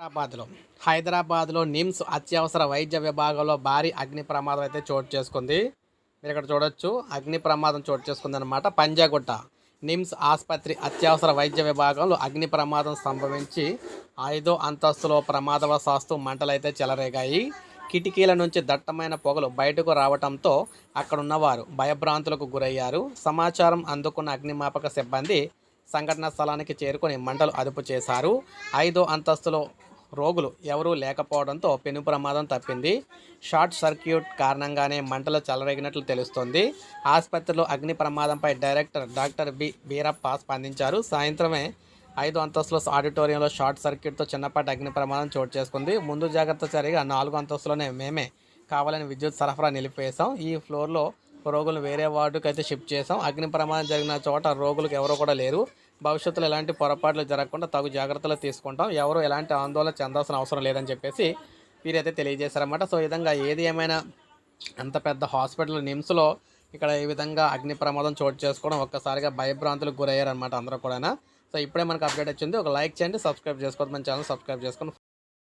హైదరాబాద్లో. హైదరాబాద్లో నిమ్స్ అత్యవసర వైద్య విభాగంలో భారీ అగ్ని ప్రమాదం అయితే చోటు చేసుకుంది. మీరు ఇక్కడ చూడొచ్చు. అగ్ని ప్రమాదం చోటు చేసుకుంది అనమాట పంజాగుట్ట నిమ్స్ ఆసుపత్రి అత్యవసర వైద్య విభాగంలో అగ్ని ప్రమాదం సంభవించి ఐదో అంతస్తులో ప్రమాదవశాస్తు మంటలైతే చెలరేగాయి. కిటికీల నుంచి దట్టమైన పొగలు బయటకు రావడంతో అక్కడున్నవారు భయభ్రాంతులకు గురయ్యారు. సమాచారం అందుకున్న అగ్నిమాపక సిబ్బంది సంఘటన స్థలానికి చేరుకొని మంటలు అదుపు చేశారు. ఐదో అంతస్తులో రోగులు ఎవరూ లేకపోవడంతో పెను ప్రమాదం తప్పింది. షార్ట్ సర్క్యూట్ కారణంగానే మంటలు చెలరేగినట్లు తెలుస్తోంది. ఆసుపత్రిలో అగ్ని ప్రమాదంపై డైరెక్టర్ డాక్టర్ బి బీరప్ప స్పందించారు. సాయంత్రమే ఐదు అంతస్తుల ఆడిటోరియంలో షార్ట్ సర్క్యూట్తో చిన్నపాటి అగ్ని ప్రమాదం చోటు చేసుకుంది. ముందు జాగ్రత్త చర్యగా నాలుగు అంతస్తులోనే మేమే కావాలని విద్యుత్ సరఫరా నిలిపివేశాం. ఈ ఫ్లోర్లో రోగులు వేరే వార్డుకి అయితే షిఫ్ట్ చేసాం అగ్ని ప్రమాదం జరిగిన చోట రోగులకు ఎవరు కూడా లేరు. భవిష్యత్తులో ఎలాంటి పొరపాట్లు జరగకుండా తగు జాగ్రత్తలు తీసుకుంటాం. ఎవరు ఎలాంటి ఆందోళన చెందాల్సిన అవసరం లేదని చెప్పేసి వీరైతే తెలియజేశారన్నమాట. సో ఈ విధంగా ఏది ఏమైనా అంత పెద్ద హాస్పిటల్ నిమ్స్లో ఇక్కడ ఈ విధంగా అగ్ని ప్రమాదం చోటు చేసుకోవడం ఒక్కసారిగా భయభ్రాంతులకు గురయ్యారనమాట అందరూ కూడా సో ఇప్పుడే మనకు అప్డేట్ వచ్చింది. ఒక లైక్ చేయండి సబ్స్క్రైబ్ చేసుకోవద్దు. మన ఛానల్ సబ్స్క్రైబ్ చేసుకొని